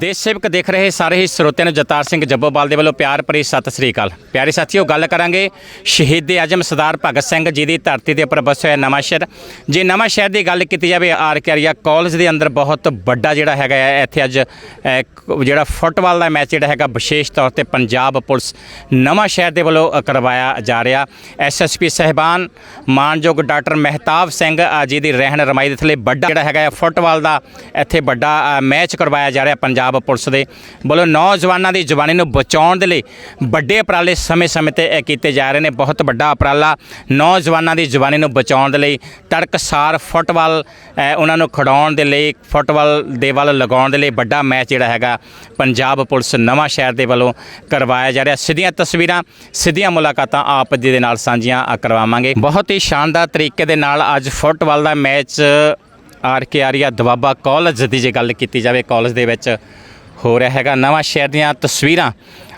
ਦੇਸ਼ ਸੇਵਕ ਦੇਖ ਰਹੇ ਸਾਰੇ ਹੀ ਸਰੋਤਿਆਂ ਨੂੰ ਜਤਾਰ ਸਿੰਘ ਜੱਬੋਵਾਲ ਦੇ ਵੱਲੋਂ ਪਿਆਰ ਭਰੀ ਸਤਿ ਸ੍ਰੀ ਅਕਾਲ। ਪਿਆਰੇ ਸਾਥੀਓ, ਗੱਲ ਕਰਾਂਗੇ ਸ਼ਹੀਦ ਆਜਮ ਸਰਦਾਰ ਭਗਤ ਸਿੰਘ ਜੀ ਦੀ ਧਰਤੀ ਦੇ ਉੱਪਰ ਵਸਿਆ ਹੋਇਆ ਨਵਾਂ ਸ਼ਹਿਰ। ਜੇ ਨਵਾਂ ਸ਼ਹਿਰ ਦੀ ਗੱਲ ਕੀਤੀ ਜਾਵੇ, ਆਰ ਕੇ ਆਰੀਆ ਕਾਲਜ ਦੇ ਅੰਦਰ ਬਹੁਤ ਵੱਡਾ ਜਿਹੜਾ ਹੈਗਾ ਹੈ, ਇੱਥੇ ਅੱਜ ਜਿਹੜਾ ਫੁੱਟਬਾਲ ਦਾ ਮੈਚ ਜਿਹੜਾ ਹੈਗਾ, ਵਿਸ਼ੇਸ਼ ਤੌਰ ਤੇ ਪੰਜਾਬ ਪੁਲਿਸ ਨਵਾਂ ਸ਼ਹਿਰ ਦੇ ਵੱਲੋਂ ਕਰਵਾਇਆ ਜਾ ਰਿਹਾ। ਐਸਐਸਪੀ ਸਹਿਬਾਨ ਮਾਨਯੋਗ ਡਾਕਟਰ ਮਹਿਤਾਬ ਸਿੰਘ ਜੀ ਦੀ ਰਹਿਣ ਰਮਾਈ ਦੇ ਥੱਲੇ ਵੱਡਾ ਜਿਹੜਾ ਹੈਗਾ ਹੈ, ਫੁੱਟਬਾਲ ਦਾ ਇੱਥੇ ਵੱਡਾ ਮੈਚ ਕਰਵਾਇਆ ਜਾ ਰਿਹਾ ਪੰਜਾਬ ਪੰਜਾਬ ਪੁਲਿਸ ਦੇ ਵੱਲੋਂ ਨੌਜਵਾਨਾਂ ਦੀ ਜਵਾਨੀ ਨੂੰ ਬਚਾਉਣ ਦੇ ਲਈ ਵੱਡੇ ਉਪਰਾਲੇ ਸਮੇਂ-ਸਮੇਂ ਤੇ ਇਹ ਕੀਤੇ ਜਾ ਰਹੇ ਨੇ। ਬਹੁਤ ਵੱਡਾ ਉਪਰਾਲਾ ਨੌਜਵਾਨਾਂ ਦੀ ਜਵਾਨੀ ਨੂੰ ਬਚਾਉਣ ਦੇ ਲਈ ਤੜਕਸਾਰ ਫੁੱਟਬਾਲ ਉਹਨਾਂ ਨੂੰ ਖਿਡਾਉਣ ਦੇ ਲਈ, ਫੁੱਟਬਾਲ ਦੇ ਵੱਲ ਲਗਾਉਣ ਦੇ ਲਈ ਵੱਡਾ ਮੈਚ ਜਿਹੜਾ ਹੈਗਾ ਪੰਜਾਬ ਪੁਲਿਸ ਨਵਾਂ ਸ਼ਹਿਰ ਦੇ ਵੱਲੋਂ ਕਰਵਾਇਆ ਜਾ ਰਿਹਾ। ਸਿੱਧੀਆਂ ਤਸਵੀਰਾਂ, ਸਿੱਧੀਆਂ ਮੁਲਾਕਾਤਾਂ ਆਪ ਜੀ ਦੇ ਨਾਲ ਸਾਂਝੀਆਂ ਕਰਵਾਵਾਂਗੇ। ਬਹੁਤ ਹੀ ਸ਼ਾਨਦਾਰ ਤਰੀਕੇ ਦੇ ਨਾਲ ਅੱਜ ਫੁੱਟਬਾਲ ਦਾ match R K Arya Doaba college ਦੀ ਜੇ ਗੱਲ ਕੀਤੀ ਜਾਵੇ, ਕਾਲਜ ਦੇ ਵਿੱਚ ਹੋ ਰਿਹਾ ਹੈਗਾ। ਨਵਾਂ ਸ਼ਹਿਰ ਦੀਆਂ ਤਸਵੀਰਾਂ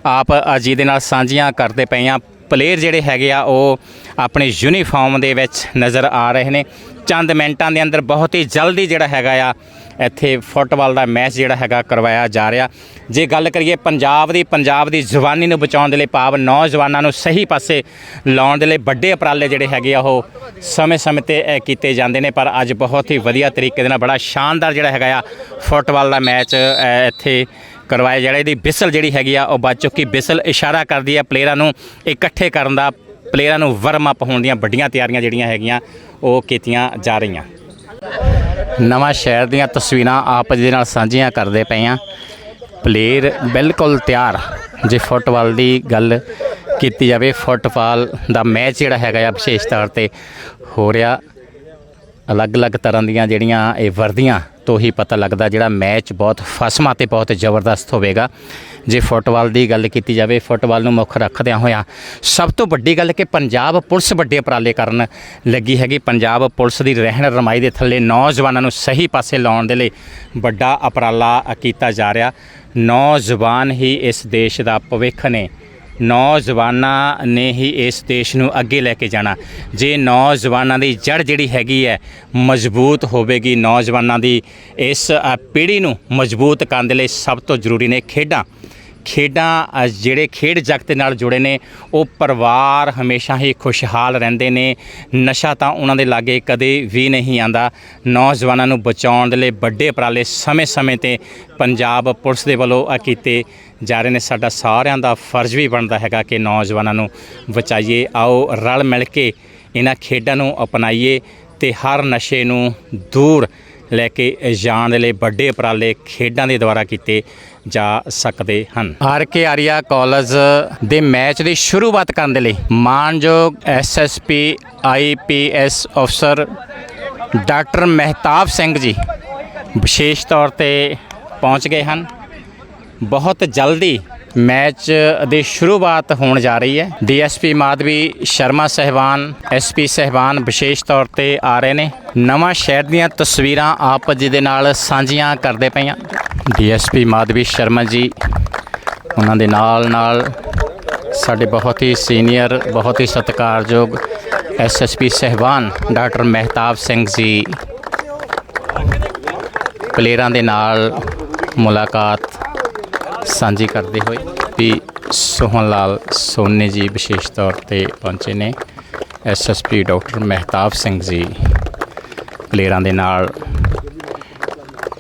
ਆਪ ਅਜੀ ਦੇ ਨਾਲ ਸਾਂਝੀਆਂ ਕਰਦੇ ਪਏ ਆ ਪਲੇਅਰ ਜਿਹੜੇ ਹੈਗੇ ਆ, ਉਹ ਆਪਣੇ ਯੂਨੀਫਾਰਮ ਦੇ ਵਿੱਚ ਨਜ਼ਰ ਆ ਰਹੇ ਨੇ। ਚੰਦ ਮਿੰਟਾਂ ਦੇ ਅੰਦਰ ਬਹੁਤ ਹੀ ਜਲਦੀ ਜਿਹੜਾ ਹੈਗਾ ਆ ਇੱਥੇ ਫੁੱਟਬਾਲ ਦਾ ਮੈਚ ਜਿਹੜਾ ਹੈਗਾ ਕਰਵਾਇਆ ਜਾ ਰਿਹਾ। ਜੇ ਗੱਲ ਕਰੀਏ ਪੰਜਾਬ ਦੀ ਪੰਜਾਬ ਦੀ ਜਵਾਨੀ ਨੂੰ ਬਚਾਉਣ ਦੇ ਲਈ ਭਾਵ ਨੌਜਵਾਨਾਂ ਨੂੰ ਸਹੀ ਪਾਸੇ ਲਾਉਣ ਦੇ ਲਈ ਵੱਡੇ ਉਪਰਾਲੇ ਜਿਹੜੇ ਹੈਗੇ ਆ ਉਹ ਸਮੇਂ-ਸਮੇਂ ਤੇ ਕੀਤੇ ਜਾਂਦੇ ਨੇ। ਪਰ ਅੱਜ ਬਹੁਤ ਹੀ ਵਧੀਆ ਤਰੀਕੇ ਦੇ ਨਾਲ ਬੜਾ ਸ਼ਾਨਦਾਰ ਜਿਹੜਾ ਹੈਗਾ ਆ ਫੁੱਟਬਾਲ ਦਾ ਮੈਚ ਇੱਥੇ ਕਰਵਾਇਆ ਜਿਹੜਾ ਇਹਦੀ ਬਿਸਲ ਜਿਹੜੀ ਹੈਗੀ ਆ ਉਹ ਵੱਜ ਚੁੱਕੀ। ਬਿਸਲ ਇਸ਼ਾਰਾ ਕਰਦੀ ਹੈ ਪਲੇਅਰਾਂ ਨੂੰ ਇਕੱਠੇ ਕਰਨ ਦਾ। ਪਲੇਅਰਾਂ ਨੂੰ ਵਾਰਮ ਅਪ ਹੋਣ ਦੀਆਂ ਵੱਡੀਆਂ ਤਿਆਰੀਆਂ ਜਿਹੜੀਆਂ ਹੈਗੀਆਂ ਉਹ ਕੀਤੀਆਂ ਜਾ ਰਹੀਆਂ। ਨਵਾਂ ਸ਼ਹਿਰ ਦੀਆਂ ਤਸਵੀਰਾਂ ਆਪ ਜੀ ਦੇ ਨਾਲ ਸਾਂਝੀਆਂ ਕਰਦੇ ਪਏ ਆ ਪਲੇਅਰ ਬਿਲਕੁਲ ਤਿਆਰ ਜੇ ਫੁੱਟਬਾਲ ਦੀ ਗੱਲ ਕੀਤੀ ਜਾਵੇ, ਫੁੱਟਬਾਲ ਦਾ ਮੈਚ ਜਿਹੜਾ ਹੈਗਾ ਆ ਵਿਸ਼ੇਸ਼ ਤੌਰ ਤੇ ਹੋ ਰਿਹਾ। ਅਲੱਗ-ਅਲੱਗ ਤਰ੍ਹਾਂ ਦੀਆਂ ਜਿਹੜੀਆਂ ਇਹ ਵਰਦੀਆਂ ਤੋਂ ਹੀ ਪਤਾ ਲੱਗਦਾ ਜਿਹੜਾ ਮੈਚ ਬਹੁਤ ਫਸਮਾ ਤੇ ਬਹੁਤ ਜ਼ਬਰਦਸਤ ਹੋਵੇਗਾ। ਜੇ ਫੁੱਟਬਾਲ ਦੀ ਗੱਲ ਕੀਤੀ ਜਾਵੇ, ਫੁੱਟਬਾਲ ਨੂੰ ਮੁੱਖ ਰੱਖਦਿਆਂ ਹੋਇਆਂ ਸਭ ਤੋਂ ਵੱਡੀ ਗੱਲ ਕਿ ਪੰਜਾਬ ਪੁਲਿਸ ਵੱਡੇ ਉਪਰਾਲੇ ਕਰਨ ਲੱਗੀ ਹੈਗੀ। ਪੰਜਾਬ ਪੁਲਿਸ ਦੀ ਰਹਿਣ ਰਮਾਈ ਦੇ ਥੱਲੇ ਨੌਜਵਾਨਾਂ ਨੂੰ ਸਹੀ ਪਾਸੇ ਲਾਉਣ ਦੇ ਲਈ ਵੱਡਾ ਉਪਰਾਲਾ ਕੀਤਾ ਜਾ ਰਿਹਾ। ਨੌਜਵਾਨ ਹੀ ਇਸ ਦੇਸ਼ ਦਾ ਭਵਿੱਖ ਨੇ। ਨੌਜਵਾਨਾਂ ਨੇ ਹੀ ਇਸ ਦੇਸ਼ ਨੂੰ ਅੱਗੇ ਲੈ ਕੇ ਜਾਣਾ। ਜੇ ਨੌਜਵਾਨਾਂ ਦੀ ਜੜ ਜਿਹੜੀ ਹੈਗੀ ਹੈ ਮਜ਼ਬੂਤ ਹੋਵੇਗੀ ਨੌਜਵਾਨਾਂ ਦੀ ਇਸ ਅ, ਪੀੜ੍ਹੀ ਨੂੰ ਮਜ਼ਬੂਤ ਕਰਨ ਦੇ ਲਈ ਸਭ ਤੋਂ ਜ਼ਰੂਰੀ ਨੇ ਖੇਡਾਂ। ਖੇਡਾਂ ਜਿਹੜੇ ਖੇਡ ਜਗਤ ਦੇ ਨਾਲ ਜੁੜੇ ਨੇ, ਉਹ ਪਰਿਵਾਰ ਹਮੇਸ਼ਾ ਹੀ ਖੁਸ਼ਹਾਲ ਰਹਿੰਦੇ ਨੇ। ਨਸ਼ਾ ਤਾਂ ਉਹਨਾਂ ਦੇ ਲਾਗੇ ਕਦੇ ਵੀ ਨਹੀਂ ਆਂਦਾ। ਨੌਜਵਾਨਾਂ ਨੂੰ ਬਚਾਉਣ ਦੇ ਲਈ ਵੱਡੇ ਉਪਰਾਲੇ ਸਮੇਂ-ਸਮੇਂ ਤੇ ਪੰਜਾਬ ਪੁਲਿਸ ਦੇ ਵੱਲੋਂ ਆ ਕੀਤੇ ਜਾ ਰਹੇ ਨੇ। ਸਾਡਾ ਸਾਰਿਆਂ ਦਾ ਫਰਜ਼ ਵੀ ਬਣਦਾ ਹੈਗਾ ਕਿ ਨੌਜਵਾਨਾਂ ਨੂੰ ਬਚਾਈਏ। ਆਓ ਰਲ ਮਿਲ ਕੇ ਇਹਨਾਂ ਖੇਡਾਂ ਨੂੰ ਅਪਣਾਈਏ ਤੇ ਹਰ ਨਸ਼ੇ ਨੂੰ ਦੂਰ ਲੈ ਕੇ ਜਾਣ ਦੇ ਲਈ ਵੱਡੇ ਉਪਰਾਲੇ ਖੇਡਾਂ ਦੇ ਦੁਆਰਾ ਕੀਤੇ ਜਾ ਸਕਦੇ ਹਨ। ਆਰ ਕੇ ਆਰੀਆ ਕਾਲਜ ਦੇ ਮੈਚ ਦੀ ਸ਼ੁਰੂਆਤ ਕਰਨ ਦੇ ਲਈ ਮਾਨਯੋਗ ਐਸਐਸਪੀ ਆਈਪੀਐਸ ਅਫਸਰ ਡਾਕਟਰ ਮਹਿਤਾਬ ਸਿੰਘ ਜੀ ਵਿਸ਼ੇਸ਼ ਤੌਰ ਤੇ ਪਹੁੰਚ ਗਏ ਹਨ। ਬਹੁਤ ਜਲਦੀ ਮੈਚ ਦੀ ਸ਼ੁਰੂਆਤ ਹੋਣ ਜਾ ਰਹੀ ਹੈ। ਡੀਐਸਪੀ ਮਾਧਵੀ ਸ਼ਰਮਾ ਸਹਿਬਾਨ, ਐਸਪੀ ਸਹਿਬਾਨ ਵਿਸ਼ੇਸ਼ ਤੌਰ ਤੇ ਆ ਰਹੇ ਨੇ। ਨਵਾਂ ਸ਼ਹਿਰ ਦੀਆਂ ਤਸਵੀਰਾਂ ਆਪ ਜੀ ਦੇ ਨਾਲ ਸਾਂਝੀਆਂ ਕਰਦੇ ਪਈਆਂ। ਡੀਐਸਪੀ ਮਾਧਵੀ ਸ਼ਰਮਾ ਜੀ, ਉਹਨਾਂ ਦੇ ਨਾਲ ਨਾਲ ਸਾਡੇ ਬਹੁਤ ਹੀ ਸੀਨੀਅਰ, ਬਹੁਤ ਹੀ ਸਤਿਕਾਰਯੋਗ ਐਸਐਸਪੀ ਸਹਿਬਾਨ ਡਾਕਟਰ ਮਹਿਤਾਬ ਸਿੰਘ ਜੀ, ਪਲੇਅਰਾਂ ਦੇ ਨਾਲ ਮੁਲਾਕਾਤ ਸਾਂਝੀ ਕਰਦੇ ਹੋਏ ਵੀ ਸੋਹਨ ਲਾਲ ਸੋਨੇ ਜੀ ਵਿਸ਼ੇਸ਼ ਤੌਰ ਤੇ ਪਹੁੰਚੇ ਨੇ। ਐਸਐਸਪੀ ਡਾਕਟਰ ਮਹਿਤਾਬ ਸਿੰਘ ਜੀ ਪਲੇਅਰਾਂ ਦੇ ਨਾਲ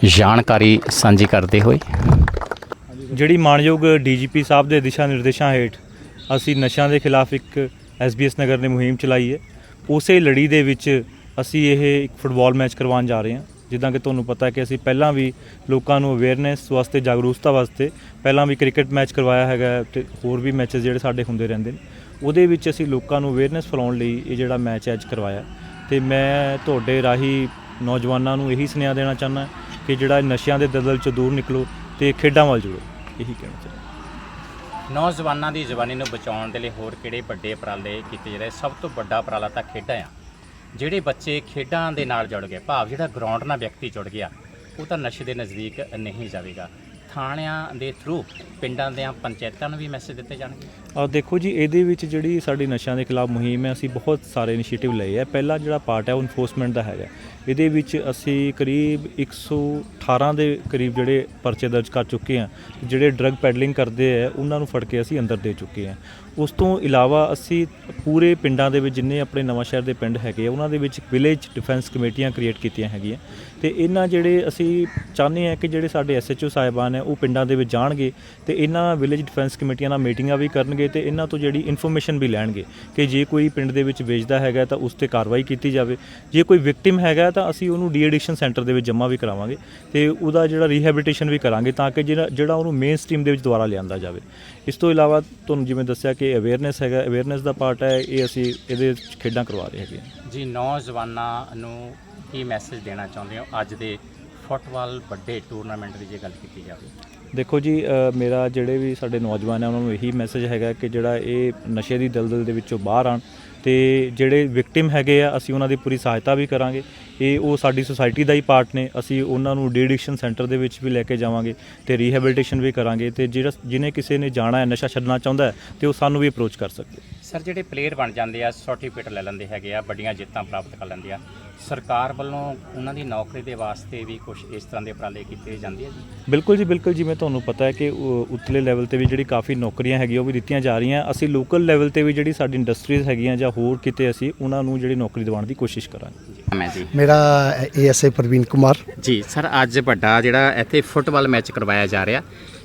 ਜਾਣਕਾਰੀ ਸਾਂਝੀ ਕਰਦੇ ਹੋਏ। ਜਿਹੜੀ ਮਾਨਯੋਗ ਡੀਜੀਪੀ ਸਾਹਿਬ ਦੇ ਦਿਸ਼ਾ ਨਿਰਦੇਸ਼ਾਂ ਹੇਠ ਅਸੀਂ ਨਸ਼ਿਆਂ ਦੇ ਖਿਲਾਫ ਇੱਕ ਐਸਬੀਐਸ ਨਗਰ ਨੇ ਮੁਹਿੰਮ ਚਲਾਈ ਹੈ, ਉਸੇ ਲੜੀ ਦੇ ਵਿੱਚ ਅਸੀਂ ਇਹ ਇੱਕ ਫੁੱਟਬਾਲ ਮੈਚ ਕਰਵਾਉਣ ਜਾ ਰਹੇ ਹਾਂ। ਜਿੱਦਾਂ ਕਿ ਤੁਹਾਨੂੰ ਪਤਾ ਹੈ ਕਿ ਅਸੀਂ ਪਹਿਲਾਂ ਵੀ ਲੋਕਾਂ ਨੂੰ ਅਵੇਅਰਨੈਸ ਵਾਸਤੇ, ਜਾਗਰੂਕਤਾ ਵਾਸਤੇ ਪਹਿਲਾਂ ਵੀ ਕ੍ਰਿਕਟ ਮੈਚ ਕਰਵਾਇਆ ਹੈਗਾ ਹੈ ਤੇ ਹੋਰ ਵੀ ਮੈਚਸ ਜਿਹੜੇ ਸਾਡੇ ਹੁੰਦੇ ਰਹਿੰਦੇ ਨੇ। ਉਹਦੇ ਵਿੱਚ ਅਸੀਂ ਲੋਕਾਂ ਨੂੰ ਅਵੇਅਰਨੈਸ ਫੈਲਾਉਣ ਲਈ ਇਹ ਜਿਹੜਾ ਮੈਚ ਅੱਜ ਕਰਵਾਇਆ। ਤੇ ਮੈਂ ਤੁਹਾਡੇ ਰਾਹੀਂ ਨੌਜਵਾਨਾਂ ਨੂੰ ਇਹੀ ਸੁਨੇਹਾ ਦੇਣਾ ਚਾਹੁੰਦਾ ਕਿ ਜਿਹੜਾ ਨਸ਼ਿਆਂ ਦੇ ਦਲਦਲ ਚੋਂ ਦੂਰ ਨਿਕਲੋ ਤੇ ਖੇਡਾਂ ਵੱਲ ਜੁੜੋ, ਇਹੀ ਕਹਿਣਾ ਚਾਹੁੰਦਾ। ਨੌਜਵਾਨਾਂ ਦੀ ਜਵਾਨੀ ਨੂੰ ਬਚਾਉਣ ਦੇ ਲਈ ਹੋਰ ਕਿਹੜੇ ਵੱਡੇ ਉਪਰਾਲੇ ਕੀਤੇ ਜਾ ਰਹੇ? ਸਭ ਤੋਂ ਵੱਡਾ ਉਪਰਾਲਾ ਤਾਂ ਖੇਡਾਂ ਆ। ਜਿਹੜੇ ਬੱਚੇ ਖੇਡਾਂ ਦੇ ਨਾਲ ਜੁੜ ਗਏ, ਭਾਵ ਜਿਹੜਾ ਗਰਾਊਂਡ ਨਾਲ ਵਿਅਕਤੀ ਜੁੜ ਗਿਆ, ਉਹ ਤਾਂ ਨਸ਼ੇ ਦੇ ਨਜ਼ਦੀਕ ਨਹੀਂ ਜਾਵੇਗਾ। ਥਾਣਿਆਂ ਦੇ ਥਰੂ ਪਿੰਡਾਂ ਦੇ ਪੰਚਾਇਤਾਂ ਨੂੰ ਵੀ ਮੈਸੇਜ ਦਿੱਤੇ ਜਾਣਗੇ। ਔਰ ਦੇਖੋ ਜੀ, ਇਹਦੇ ਵਿੱਚ ਜਿਹੜੀ ਸਾਡੀ ਨਸ਼ਿਆਂ ਦੇ ਖਿਲਾਫ ਮੁਹਿੰਮ ਹੈ, ਅਸੀਂ ਬਹੁਤ ਸਾਰੇ ਇਨੀਸ਼ੀਏਟਿਵ ਲਏ ਹੈ। ਪਹਿਲਾ ਜਿਹੜਾ ਪਾਰਟ ਹੈ, ਉਹ ਇਨਫੋਰਸਮੈਂਟ ਦਾ ਹੈਗਾ। ਇਹਦੇ ਵਿੱਚ ਅਸੀਂ ਕਰੀਬ 118 ਦੇ ਕਰੀਬ ਜਿਹੜੇ ਪਰਚੇ ਦਰਜ ਕਰ ਚੁੱਕੇ ਹਾਂ, ਜਿਹੜੇ ਡਰੱਗ ਪੈਡਲਿੰਗ ਕਰਦੇ ਆ, ਉਹਨਾਂ ਨੂੰ ਫੜ ਕੇ ਅਸੀਂ ਅੰਦਰ ਦੇ ਚੁੱਕੇ ਹਾਂ। ਉਸ ਤੋਂ ਇਲਾਵਾ ਅਸੀਂ ਪੂਰੇ ਪਿੰਡਾਂ ਦੇ ਵਿੱਚ ਜਿੰਨੇ ਆਪਣੇ ਨਵਾਂ ਸ਼ਹਿਰ ਦੇ ਪਿੰਡ ਹੈਗੇ ਆ, ਉਹਨਾਂ ਦੇ ਵਿੱਚ ਵਿਲੇਜ ਡਿਫੈਂਸ ਕਮੇਟੀਆਂ ਕ੍ਰੀਏਟ ਕੀਤੀਆਂ ਹੈਗੀਆਂ। ਤੇ ਇਹਨਾਂ ਜਿਹੜੇ ਅਸੀਂ ਚਾਹੁੰਦੇ ਹਾਂ ਕਿ ਜਿਹੜੇ ਸਾਡੇ ਐਸਐਚਓ ਸਾਹਿਬਾਨ ਹੈ ਉਹ ਪਿੰਡਾਂ ਦੇ ਵਿੱਚ ਜਾਣਗੇ ਤੇ ਇਹਨਾਂ ਵਿਲੇਜ ਡਿਫੈਂਸ ਕਮੇਟੀਆਂ ਨਾਲ ਮੀਟਿੰਗਾਂ ਵੀ ਕਰਨਗੇ ਤੇ ਇਹਨਾਂ ਤੋਂ ਜਿਹੜੀ ਇਨਫੋਰਮੇਸ਼ਨ ਵੀ ਲੈਣਗੇ ਕਿ ਜੇ ਕੋਈ ਪਿੰਡ ਦੇ ਵਿੱਚ ਵੇਚਦਾ ਹੈਗਾ ਤਾਂ ਉਸ ਤੇ ਕਾਰਵਾਈ ਕੀਤੀ ਜਾਵੇ। ਜੇ ਕੋਈ ਵਿਕਟਿਮ ਹੈਗਾ ਤਾਂ ਅਸੀਂ ਉਹਨੂੰ ਡੀ ਐਡਿਕਸ਼ਨ ਸੈਂਟਰ ਦੇ ਵਿੱਚ ਜਮ੍ਹਾਂ ਵੀ ਕਰਾਵਾਂਗੇ ਤੇ ਉਹਦਾ ਜਿਹੜਾ ਰੀਹੈਬਿਲਿਟੇਸ਼ਨ ਵੀ ਕਰਾਂਗੇ ਤਾਂ ਕਿ ਜਿਹੜਾ ਜਿਹੜਾ ਉਹਨੂੰ ਮੇਨ ਸਟ੍ਰੀਮ ਦੇ ਵਿੱਚ ਦੁਬਾਰਾ ਲਿਆਂਦਾ ਜਾਵੇ। ਇਸ ਤੋਂ ਇਲਾਵਾ ਤੁਹਾਨੂੰ ਜਿਵੇਂ ਦੱਸਿਆ ਕਿ ਅਵੇਅਰਨੈਸ ਹੈਗਾ ਅਵੇਅਰਨੈਸ ਦਾ ਪਾਰਟ ਹੈ ਇਹ ਅਸੀਂ ਇਹਦੇ ਵਿੱਚ ਖੇਡਾਂ ਕਰਵਾ ਰਹੇ ਹੈਗੇ ਹਾਂ। ਜੀ ਨੌਜਵਾਨਾਂ ਨੂੰ ਕੀ ਮੈਸੇਜ ਦੇਣਾ ਚਾਹੁੰਦੇ ਹੋ ਅੱਜ ਦੇ ਫੁੱਟਬਾਲ ਵੱਡੇ ਟੂਰਨਾਮੈਂਟ ਦੀ ਜੇ ਗੱਲ ਕੀਤੀ ਜਾਵੇ? ਦੇਖੋ ਜੀ ਮੇਰਾ ਜਿਹੜੇ ਵੀ ਸਾਡੇ ਨੌਜਵਾਨ ਹੈ ਉਹਨਾਂ ਨੂੰ ਇਹੀ ਮੈਸੇਜ ਹੈਗਾ ਕਿ ਜਿਹੜਾ ਇਹ ਨਸ਼ੇ ਦੀ ਦਲਦਲ ਦੇ ਵਿੱਚੋਂ ਬਾਹਰ ਆਣ ਤੇ ਜਿਹੜੇ ਵਿਕਟਿਮ ਹੈਗੇ ਆ, ਅਸੀਂ ਉਹਨਾਂ ਦੀ ਪੂਰੀ ਸਹਾਇਤਾ ਵੀ ਕਰਾਂਗੇ। ਇਹ ਉਹ ਸਾਡੀ ਸੁਸਾਇਟੀ ਦਾ ਹੀ ਪਾਰਟ ਨੇ। ਅਸੀਂ ਉਹਨਾਂ ਨੂੰ ਡੀ ਸੈਂਟਰ ਦੇ ਵਿੱਚ ਵੀ ਲੈ ਕੇ ਜਾਵਾਂਗੇ ਤੇ ਰੀਹੈਬਿਲਿਟੇਸ਼ਨ ਵੀ ਕਰਾਂਗੇ ਤੇ ਜਿਹੜਾ ਜਿਹਨੇ ਕਿਸੇ ਨੇ ਜਾਣਾ ਹੈ, ਨਸ਼ਾ ਛੱਡਣਾ ਚਾਹੁੰਦਾ ਹੈ, ਤੇ ਉਹ ਸਾਨੂੰ ਵੀ ਅਪਰੋਚ ਕਰ ਸਕਦੇ ਸਰ ਜਿਹੜੇ ਪਲੇਅਰ ਬਣ ਜਾਂਦੇ ਆ ਸਰਟੀਫਿਕੇਟ ਲੈ ਲੈਂਦੇ ਹੈਗੇ ਆ, ਵੱਡੀਆਂ ਜਿੱਤਾਂ ਪ੍ਰਾਪਤ ਕਰ ਲੈਂਦੇ ਆ। ਸਰਕਾਰ ਵੱਲੋਂ ਉਹਨਾਂ ਦੀ ਨੌਕਰੀ ਦੇ ਵਾਸਤੇ ਵੀ ਕੁਝ ਇਸ ਤਰ੍ਹਾਂ ਦੇ ਉਪਰਾਲੇ ਕੀਤੇ ਜਾਂਦੇ ਆ ਜੀ? ਬਿਲਕੁਲ ਜੀ ਬਿਲਕੁਲ ਜਿਵੇਂ ਤੁਹਾਨੂੰ ਪਤਾ ਹੈ ਕਿ ਉਤਲੇ ਲੈਵਲ ਤੇ ਵੀ ਜਿਹੜੀ ਕਾਫੀ ਨੌਕਰੀਆਂ ਹੈਗੀਆਂ ਉਹ ਵੀ ਦਿੱਤੀਆਂ ਜਾ ਰਹੀਆਂ। ਅਸੀਂ ਲੋਕਲ ਲੈਵਲ ਤੇ ਵੀ ਜਿਹੜੀ ਸਾਡੀ ਇੰਡਸਟਰੀਜ਼ ਹੈਗੀਆਂ ਜਾਂ ਹੋਰ ਕਿਤੇ ਅਸੀਂ ਉਹਨਾਂ ਨੂੰ ਜਿਹੜੀ ਨੌਕਰੀ ਦਿਵਾਉਣ ਦੀ ਕੋਸ਼ਿਸ਼ ਕਰਾਂਗੇ। ਮੈਂ ਜੀ। ਮੇਰਾ ਏਐਸਆਈ ਪ੍ਰਵੀਨ ਕੁਮਾਰ। ਜੀ ਸਰ ਅੱਜ ਵੱਡਾ ਜਿਹੜਾ ਇੱਥੇ ਫੁੱਟਬਾਲ ਮੈਚ ਕਰਵਾਇਆ ਜਾ ਰਿਹਾ।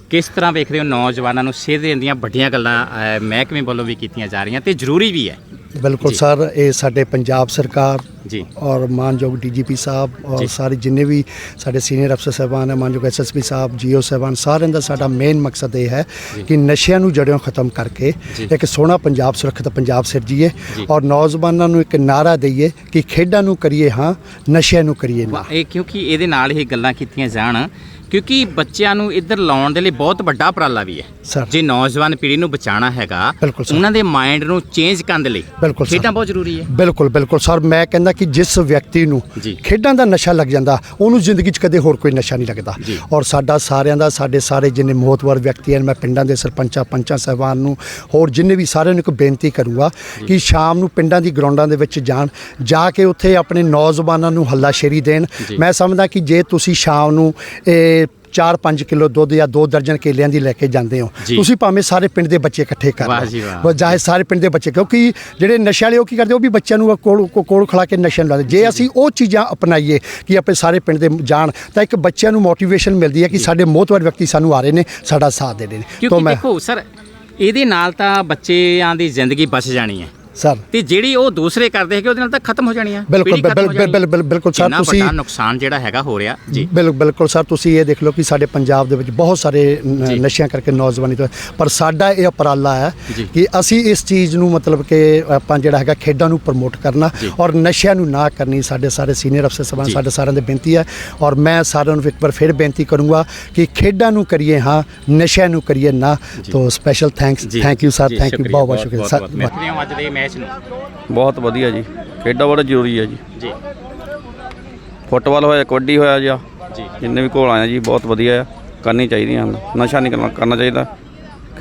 ਕਿਸ ਤਰ੍ਹਾਂ ਵੇਖਦੇ ਹੋ ਨੌਜਵਾਨਾਂ ਨੂੰ ਸੇਧ ਦੇਣ ਦੀਆਂ ਵੱਡੀਆਂ ਗੱਲਾਂ ਅਹ, ਮਹਿਕਮੇ ਵੱਲੋਂ ਵੀ ਕੀਤੀਆਂ ਜਾ ਰਹੀਆਂ ਤੇ ਜ਼ਰੂਰੀ ਵੀ ਹੈ ਬਿਲਕੁਲ ਜੀ। ਸਰ ਇਹ ਸਾਡੇ ਪੰਜਾਬ ਸਰਕਾਰ ਜੀ ਔਰ ਮਾਨਯੋਗ ਡੀਜੀਪੀ ਸਾਹਿਬ ਜੀ। ਔਰ ਸਾਰੇ ਜਿੰਨੇ ਵੀ ਸਾਡੇ ਸੀਨੀਅਰ ਅਫਸਰ ਸਾਹਿਬਾਨ ਹੈ ਮਾਨਯੋਗ ਐਸਐਸਪੀ ਸਾਹਿਬ ਜੀਓ ਸਾਹਿਬਾਨ ਸਾਰਿਆਂ ਦਾ ਸਾਡਾ ਮੇਨ ਮਕਸਦ ਇਹ ਹੈ ਕਿ ਨਸ਼ਿਆਂ ਨੂੰ ਜੜਿਓਂ ਖਤਮ ਕਰਕੇ ਜੀ। ਇੱਕ ਸੋਹਣਾ ਪੰਜਾਬ ਸੁਰੱਖਿਅਤ ਪੰਜਾਬ ਸਿਰਜੀਏ ਜੀ। ਔਰ ਨੌਜਵਾਨਾਂ ਨੂੰ ਇੱਕ ਨਾਰਾ ਦਈਏ ਕਿ ਖੇਡਾਂ ਨੂੰ ਕਰੀਏ ਹਾਂ ਨਸ਼ਿਆਂ ਨੂੰ ਕਰੀਏ ਨਾ ਇਹ ਕਿਉਂਕਿ ਇਹਦੇ ਨਾਲ ਹੀ ਗੱਲਾਂ ਕੀਤੀਆਂ ਜਾਣ ਕਿਉਂਕਿ ਬੱਚਿਆਂ ਨੂੰ ਇੱਧਰ ਲਾਉਣ ਦੇ ਲਈ ਬਹੁਤ ਵੱਡਾ ਉਪਰਾਲਾ ਵੀ ਹੈ ਜੇ ਨੌਜਵਾਨ ਪੀੜ੍ਹੀ ਨੂੰ ਬਚਾਉਣਾ ਹੈਗਾ। ਉਹਨਾਂ ਦੇ ਮਾਈਂਡ ਨੂੰ ਚੇਂਜ ਕਰਨ ਦੇ ਲਈ। ਖੇਡਾਂ ਬਹੁਤ ਜ਼ਰੂਰੀ ਹੈ ਬਿਲਕੁਲ ਬਿਲਕੁਲ ਸਰ ਮੈਂ ਕਹਿੰਦਾ ਕਿ ਜਿਸ ਵਿਅਕਤੀ ਨੂੰ। ਖੇਡਾਂ ਦਾ ਨਸ਼ਾ ਲੱਗ ਜਾਂਦਾ ਉਹਨੂੰ ਜ਼ਿੰਦਗੀ 'ਚ ਕਦੇ ਹੋਰ ਕੋਈ ਨਸ਼ਾ ਨਹੀਂ ਲੱਗਦਾ। ਔਰ ਸਾਡਾ ਸਾਰਿਆਂ ਦਾ ਸਾਡੇ ਸਾਰੇ ਜਿੰਨੇ ਮੋਹਤਵਰ ਵਿਅਕਤੀ ਹਨ ਮੈਂ ਪਿੰਡਾਂ ਦੇ ਸਰਪੰਚਾਂ ਪੰਚਾਂ ਸਾਹਿਬਾਨ ਨੂੰ ਹੋਰ ਜਿੰਨੇ ਵੀ ਸਾਰਿਆਂ ਨੂੰ ਇੱਕ ਬੇਨਤੀ ਕਰੂੰਗਾ ਕਿ ਸ਼ਾਮ ਨੂੰ ਪਿੰਡਾਂ ਦੀ ਗਰਾਊਂਡਾਂ ਦੇ ਵਿੱਚ ਜਾਣ ਜਾ ਕੇ ਉੱਥੇ ਆਪਣੇ ਨੌਜਵਾਨਾਂ ਨੂੰ ਹੱਲਾਸ਼ੇਰੀ ਦੇਣ। ਮੈਂ ਸਮਝਦਾ ਕਿ ਜੇ ਤੁਸੀਂ ਸ਼ਾਮ ਨੂੰ ਇਹ 4-5 ਕਿਲੋ ਦੁੱਧ ਜਾਂ 2 ਦਰਜਨ ਕੇਲਿਆਂ ਦੀ ਲੈ ਕੇ ਜਾਂਦੇ ਹੋ। ਤੁਸੀਂ ਭਾਵੇਂ ਸਾਰੇ ਪਿੰਡ ਦੇ ਬੱਚੇ ਇਕੱਠੇ ਕਰ ਲਓ। ਜੀ ਵਾਹ। ਬਸ ਚਾਹੇ ਸਾਰੇ ਪਿੰਡ ਦੇ ਬੱਚੇ ਕਿਉਂਕਿ ਜਿਹੜੇ ਨਸ਼ੇ ਵਾਲੇ ਉਹ ਕੀ ਕਰਦੇ ਉਹ ਵੀ ਬੱਚਿਆਂ ਨੂੰ ਕੋਲ ਕੋਲ ਖੜਾ ਕੇ ਨਸ਼ੇ ਨੂੰ ਲਾਉਂਦੇ। ਜੇ ਅਸੀਂ ਉਹ ਚੀਜ਼ਾਂ ਅਪਣਾਈਏ ਕਿ ਆਪਣੇ ਸਾਰੇ ਪਿੰਡ ਦੇ ਜਾਣ ਤਾਂ ਇੱਕ ਬੱਚਿਆਂ ਨੂੰ ਮੋਟੀਵੇਸ਼ਨ ਮਿਲਦੀ ਹੈ ਕਿ ਸਾਡੇ ਮੋਹਤਵਰ ਵਿਅਕਤੀ ਸਾਨੂੰ ਆ ਰਹੇ ਨੇ ਸਾਡਾ ਸਾਥ ਦੇ ਰਹੇ ਨੇ। ਕਿਉਂਕਿ ਦੇਖੋ ਸਰ ਇਹਦੇ ਨਾਲ ਤਾਂ ਬੱਚਿਆਂ ਦੀ ਜ਼ਿੰਦਗੀ ਬਚ ਜਾਣੀ ਹੈ। ਸਰ ਤੇ ਜਿਹੜੀ ਉਹ ਦੂਸਰੇ ਕਰਦੇ ਹੈਗੇ ਉਹਦੇ ਨਾਲ ਤਾਂ ਖਤਮ ਹੋ ਜਾਣੀ ਆ ਬਿਲਕੁਲ, ਪੀੜ੍ਹੀ ਖਤਮ ਹੋ ਬਿਲ- ਜਾਣੀ ਆ। ਬਿਲ- ਬਿਲ- ਬਿਲਕੁਲ ਸਰ, ਇੰਨਾ ਤੁਸੀਂ- ਵੱਡਾ ਨੁਕਸਾਨ ਜਿਹੜਾ ਹੈਗਾ ਹੋ ਰਿਹਾ ਜੀ ਬਿਲ ਬਿਲਕੁਲ ਸਰ ਤੁਸੀਂ ਇਹ ਦੇਖ ਲਓ ਕਿ ਸਾਡੇ ਪੰਜਾਬ ਦੇ ਵਿੱਚ ਬਹੁਤ ਸਾਰੇ। ਨਸ਼ਿਆਂ ਕਰਕੇ ਨੌਜਵਾਨੀ ਤੋਂ ਪਰ ਸਾਡਾ ਇਹ ਉਪਰਾਲਾ ਹੈ। ਕਿ ਅਸੀਂ ਇਸ ਚੀਜ਼ ਨੂੰ ਮਤਲਬ ਕਿ ਆਪਾਂ ਜਿਹੜਾ ਹੈਗਾ ਖੇਡਾਂ ਨੂੰ ਪ੍ਰਮੋਟ ਕਰਨਾ। ਔਰ ਨਸ਼ਿਆਂ ਨੂੰ ਨਾ ਕਰਨੀ ਸਾਡੇ ਸਾਰੇ ਸੀਨੀਅਰ ਅਫਸਰ ਸਭਾਨ ਜੀ। ਸਾਡੇ ਸਾਰਿਆਂ ਦੀ ਬੇਨਤੀ ਹੈ ਔਰ ਮੈਂ ਸਾਰਿਆਂ ਨੂੰ ਇੱਕ ਵਾਰ ਫਿਰ ਬੇਨਤੀ ਕਰੂੰਗਾ ਕਿ ਖੇਡਾਂ ਨੂੰ ਕਰੀਏ ਹਾਂ ਨਸ਼ਿਆਂ ਨੂੰ ਕਰੀਏ ਨਾ ਤੋਂ special thanks thank you sir thank you ਬਹੁਤ ਬਹੁਤ ਸ਼ੁਕਰੀਆ ਸਰ ਹਾਂ ਅੱਜ ਦੇ ਮੈਚ ਨੂੰ? ਬਹੁਤ ਵਧੀਆ ਜੀ। ਖੇਡਾਂ ਬੜਾ ਜ਼ਰੂਰੀ ਹੈ ਜੀ। ਜੀ। ਫੁੱਟਬਾਲ ਹੋਇਆ ਕਬੱਡੀ ਹੋਇਆ ਜੀ ਜੀ। ਜਿੰਨੇ ਵੀ ਘੋਲ ਆਏ ਜੀ ਬਹੁਤ ਵਧੀਆ ਆ। ਕਰਨੀ ਚਾਹੀਦੀਆਂ ਹਨ ਨਸ਼ਾ ਨਹੀਂ ਕਰਨਾ ਕਰਨਾ ਚਾਹੀਦਾ।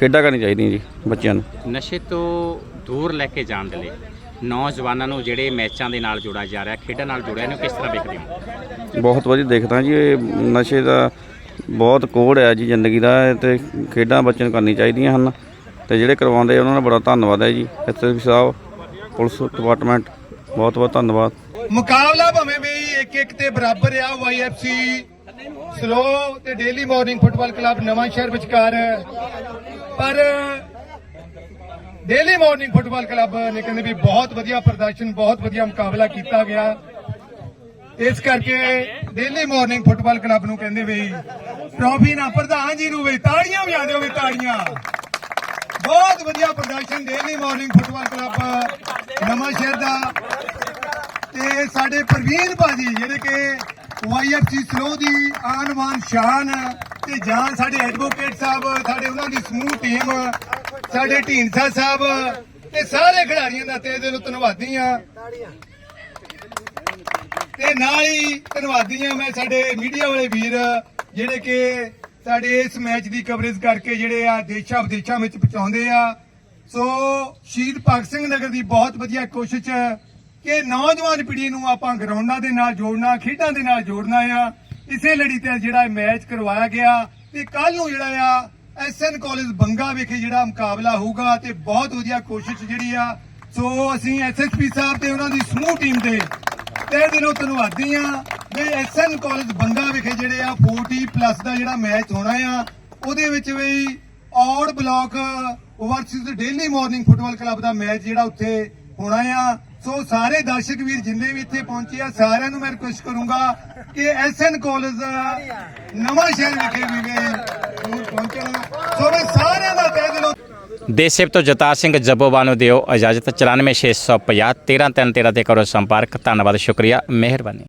ਖੇਡਾਂ ਕਰਨੀ ਚਾਹੀਦੀਆਂ ਜੀ ਬੱਚਿਆਂ ਨੂੰ। ਨਸ਼ੇ ਤੋਂ ਦੂਰ ਲੈ ਕੇ ਜਾਣ ਦੇ ਲਈ ਨੌਜਵਾਨਾਂ ਨੂੰ ਜਿਹੜੇ ਮੈਚਾਂ ਦੇ ਨਾਲ ਜੋੜਿਆ ਜਾ ਰਿਹਾ ਖੇਡਾਂ ਨਾਲ ਜੋੜਿਆ ਇਹਨੂੰ ਕਿਸ ਤਰ੍ਹਾਂ ਵੇਖਦੇ ਹੋ? ਬਹੁਤ ਵਧੀਆ ਦੇਖਦਾ ਜੀ ਇਹ ਨਸ਼ੇ ਦਾ ਬਹੁਤ ਕੋੜ ਹੈ ਜੀ ਜ਼ਿੰਦਗੀ ਦਾ ਤੇ ਖੇਡਾਂ ਬੱਚਿਆਂ ਨੂੰ ਕਰਨੀ ਚਾਹੀਦੀਆਂ ਹਨ। ਤੇ ਜਿਹੜੇ ਕਰਵਾਉਂਦੇ ਉਹਨਾਂ ਦਾ ਬੜਾ ਧੰਨਵਾਦ ਹੈ ਜੀ ਐਸਐਸਪੀ ਸਾਹਿਬ, ਪੁਲਿਸ ਡਿਪਾਰਟਮੈਂਟ, ਬਹੁਤ ਬਹੁਤ ਧੰਨਵਾਦ। ਮੁਕਾਬਲਾ ਭਾਵੇਂ ਵੀ ਇੱਕ ਇੱਕ ਤੇ ਬਰਾਬਰ ਆ ਵਾਈਐਫਸੀ ਸਲੋ ਤੇ daily morning football club Nawanshahr ਵਿਚਕਾਰ। ਪਰ ਡੇਲੀ ਮਾਰਨਿੰਗ ਫੁੱਟਬਾਲ ਕਲੱਬ ਨੇ ਕਹਿੰਦੇ ਵੀ ਬਹੁਤ ਵਧੀਆ ਪ੍ਰਦਰਸ਼ਨ, ਬਹੁਤ ਵਧੀਆ ਮੁਕਾਬਲਾ ਕੀਤਾ ਗਿਆ। ਇਸ ਕਰਕੇ ਡੇਲੀ ਮਾਰਨਿੰਗ ਫੁੱਟਬਾਲ ਕਲੱਬ ਨੂੰ ਕਹਿੰਦੇ ਵੀ ਟਰੋਫੀ ਨਾ ਪ੍ਰਧਾਨ ਜੀ ਨੂੰ ਵੀ ਤਾੜੀਆਂ ਵਜਾ ਦਿਓ ਵੀ ਤਾੜੀਆਂ। ਬਹੁਤ ਵਧੀਆ ਪ੍ਰਦਰਸ਼ਨ ਡੇਲੀ ਮਾਰਨਿੰਗ ਫੁੱਟਬਾਲ ਕਲੱਬ, ਨਵਾਂ ਸ਼ਹਿਰ ਦਾ। ਤੇ ਸਾਡੇ ਪ੍ਰਵੀਨ ਭਾਜੀ, ਜਿਹੜੇ ਕਿ ਵਾਈਐਫਸੀ ਸਲੋ ਦੀ ਆਨਵਾਨ ਸ਼ਾਨ ਤੇ ਜਾਨ ਸਾਡੇ ਐਡਵੋਕੇਟ ਸਾਹਿਬ, ਸਾਡੇ ਉਹਨਾਂ ਦੀ ਸਮੂਹ ਟੀਮ ਸਾਡੇ ਢੀਂਡਸਾ ਸਾਹਿਬ ਤੇ ਸਾਰੇ ਖਿਡਾਰੀਆਂ ਦਾ ਤੇ ਦਿਲੋਂ ਧੰਨਵਾਦੀ ਆ ਤੇ ਨਾਲ ਹੀ ਧੰਨਵਾਦੀ ਆ ਮੈਂ ਸਾਡੇ ਮੀਡੀਆ ਵਾਲੇ ਵੀਰ, ਜਿਹੜੇ ਕਿ ਸਾਡੇ ਇਸ ਮੈਚ ਦੀ ਕਵਰੇਜ ਕਰਕੇ ਜਿਹੜੇ ਆ ਦੇਸ਼ਾਂ ਵਿਦੇਸ਼ਾਂ ਵਿੱਚ ਪਹੁੰਚਾਉਂਦੇ ਆ। ਸੋ ਸ਼ਹੀਦ ਭਗਤ ਸਿੰਘ ਨਗਰ ਦੀ ਬਹੁਤ ਵਧੀਆ ਕੋਸ਼ਿਸ਼ ਹੈ ਕਿ ਨੌਜਵਾਨ ਪੀੜ੍ਹੀ ਨੂੰ ਆਪਾਂ ਗਰਾਊਂਡਾਂ ਦੇ ਨਾਲ ਜੋੜਨਾ, ਖੇਡਾਂ ਦੇ ਨਾਲ ਜੋੜਨਾ ਆ। ਇਸੇ ਲੜੀ ਤੇ ਜਿਹੜਾ ਮੈਚ ਕਰਵਾਇਆ ਗਿਆ ਤੇ ਕੱਲ ਨੂੰ ਜਿਹੜਾ ਆ ਐਸਐਨ ਕਾਲਜ ਬੰਗਾ ਵਿਖੇ ਜਿਹੜਾ ਮੁਕਾਬਲਾ ਹੋਊਗਾ ਤੇ ਬਹੁਤ ਵਧੀਆ ਕੋਸ਼ਿਸ਼ ਜਿਹੜੀ ਆ। ਸੋ ਅਸੀਂ ਐਸਐਸਪੀ ਸਾਹਿਬ ਤੇ ਉਹਨਾਂ ਦੀ ਸਮੂਹ ਟੀਮ ਦੇ ਤਹਿ ਦਿਲੋਂ ਧੰਨਵਾਦੀ ਆ ਵੀ ਐਸਐਨ ਕਾਲਜ ਬੰਗਾ ਵਿਖੇ ਜਿਹੜੇ ਆ 40 ਪਲੱਸ ਦਾ ਜਿਹੜਾ ਮੈਚ ਹੋਣਾ ਆ, ਉਹਦੇ ਵਿੱਚ ਵੀ Aur block versus daily morning football club ਦਾ ਮੈਚ ਜਿਹੜਾ ਉੱਥੇ ਹੋਣਾ ਆ। ਸੋ ਸਾਰੇ ਦਰਸ਼ਕ ਵੀਰ ਜਿੰਨੇ ਵੀ ਇੱਥੇ ਪਹੁੰਚੇ ਆ, ਸਾਰਿਆਂ ਨੂੰ ਮੈਂ ਰਿਕੁਐਸਟ ਕਰੂੰਗਾ ਕਿ ਐਸਐਨ ਕਾਲਜ ਨਵਾਂ ਸ਼ਹਿਰ ਵਿਖੇ ਵੀ ਵੇ ਸੋ ਮੈਂ ਸਾਰਿਆਂ ਦਾ ਤਹਿ ਦਿਲੋਂ ਦੇਸੇਪ ਤੋਂ ਜਤਾਰ ਸਿੰਘ ਜੱਬੋਵਾਲ ਨੂੰ ਦਿਓ ਇਜਾਜ਼ਤ। 94650 13313 ਤੇ ਕਰੋ ਸੰਪਰਕ। ਧੰਨਵਾਦ, ਸ਼ੁਕਰੀਆ, ਮਿਹਰਬਾਨੀ।